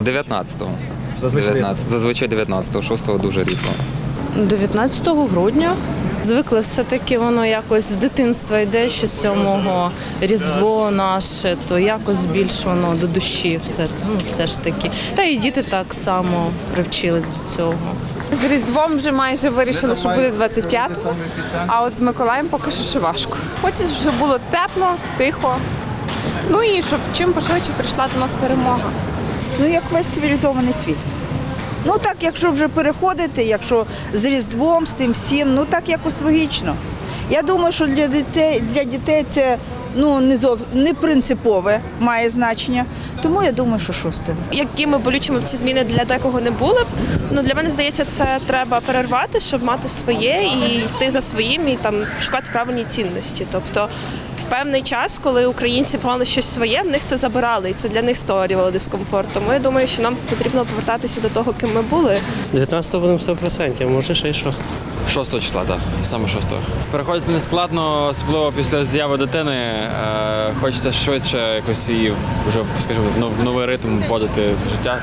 19-го. Зазвичай 19, зазвичай 19-го, 6-го дуже рідко. 19 грудня. Звикли все-таки воно якось з дитинства йде, що 7 Різдво наше, то якось більш воно до душі все, ну, все ж таки. Та і діти так само привчились до цього. З Різдвом вже майже вирішили, що буде 25-го, а от з Миколаєм поки що ще важко. Хочеться, щоб було тепло, тихо. Ну і щоб чим пошвидше прийшла до нас перемога. Ну, як весь цивілізований світ. Ну так, якщо вже переходити, якщо з Різдвом, з тим всім, ну так якось логічно. Я думаю, що для дітей, для дітей це ну, не, зов, не принципове має значення. Тому я думаю, що шостого. якими болючими б ці зміни для декого не були б. Ну для мене здається, це треба перервати, щоб мати своє і йти за своїм і там шукати правильні цінності. Тобто, певний час, коли українці мали щось своє, в них це забирали, і це для них створювало дискомфорт. Тому я думаю, що нам потрібно повертатися до того, ким ми були. 19 будемо 100%, може ще й 6. 6 числа, так, саме 6. Переходити не складно, особливо після з'яви дитини. Е, хочеться швидше якось її вже, скажімо, нов- в новий ритм вводити в життя.